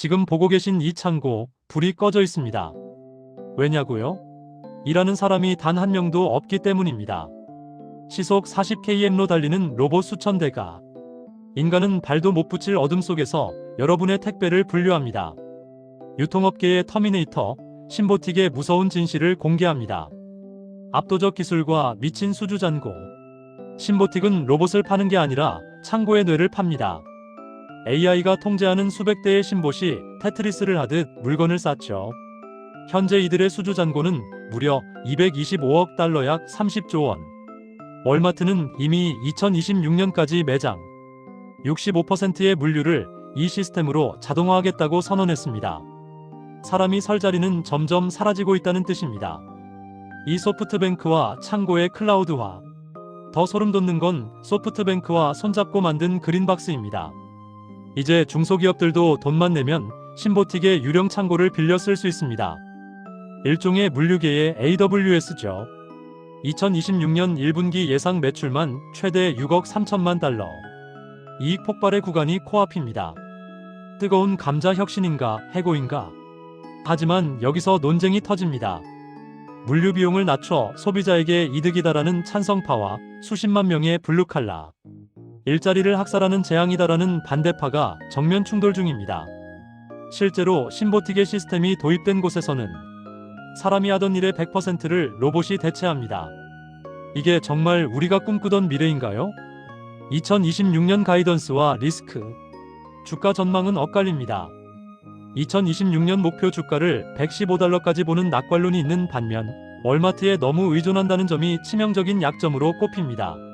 지금 보고 계신 이 창고 불이 꺼져 있습니다. 왜냐고요? 일하는 사람이 단 한 명도 없기 때문입니다. 시속 40km로 달리는 로봇 수천 대가 인간은 발도 못 붙일 어둠 속에서 여러분의 택배를 분류합니다. 유통업계의 터미네이터 신보틱의 무서운 진실을 공개합니다. 압도적 기술과 미친 수주잔고 신보틱은 로봇을 파는 게 아니라 창고의 뇌를 팝니다. AI가 통제하는 수백 대의 신봇이 테트리스를 하듯 물건을 쌓죠. 현재 이들의 수주 잔고는 무려 225억 달러 약 30조 원. 월마트는 이미 2026년까지 매장 65%의 물류를 이 시스템으로 자동화하겠다고 선언했습니다. 사람이 설 자리는 점점 사라지고 있다는 뜻입니다. 이 소프트뱅크와 창고의 클라우드화. 더 소름 돋는 건 소프트뱅크와 손잡고 만든 그린박스입니다. 이제 중소기업들도 돈만 내면 신보틱의 유령 창고를 빌려 쓸 수 있습니다. 일종의 물류계의 AWS죠. 2026년 1분기 예상 매출만 최대 6억 3천만 달러. 이익 폭발의 구간이 코앞입니다. 뜨거운 감자 혁신인가 해고인가? 하지만 여기서 논쟁이 터집니다. 물류 비용을 낮춰 소비자에게 이득이다라는 찬성파와 수십만 명의 블루칼라. 일자리를 학살하는 재앙이다라는 반대파가 정면 충돌 중입니다. 실제로 신보틱의 시스템이 도입된 곳에서는 사람이 하던 일의 100%를 로봇이 대체합니다. 이게 정말 우리가 꿈꾸던 미래인가요? 2026년 가이던스와 리스크. 주가 전망은 엇갈립니다. 2026년 목표 주가를 115달러까지 보는 낙관론이 있는 반면 월마트에 너무 의존한다는 점이 치명적인 약점으로 꼽힙니다.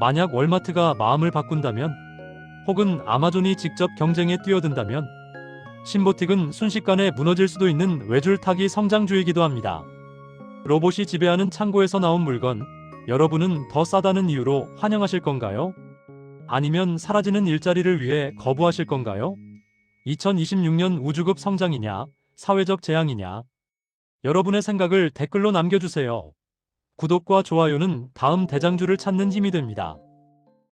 만약 월마트가 마음을 바꾼다면 혹은 아마존이 직접 경쟁에 뛰어든다면 신보틱은 순식간에 무너질 수도 있는 외줄타기 성장주이기도 합니다. 로봇이 지배하는 창고에서 나온 물건, 여러분은 더 싸다는 이유로 환영하실 건가요? 아니면 사라지는 일자리를 위해 거부하실 건가요? 2026년 우주급 성장이냐, 사회적 재앙이냐? 여러분의 생각을 댓글로 남겨주세요. 구독과 좋아요는 다음 대장주를 찾는 힘이 됩니다.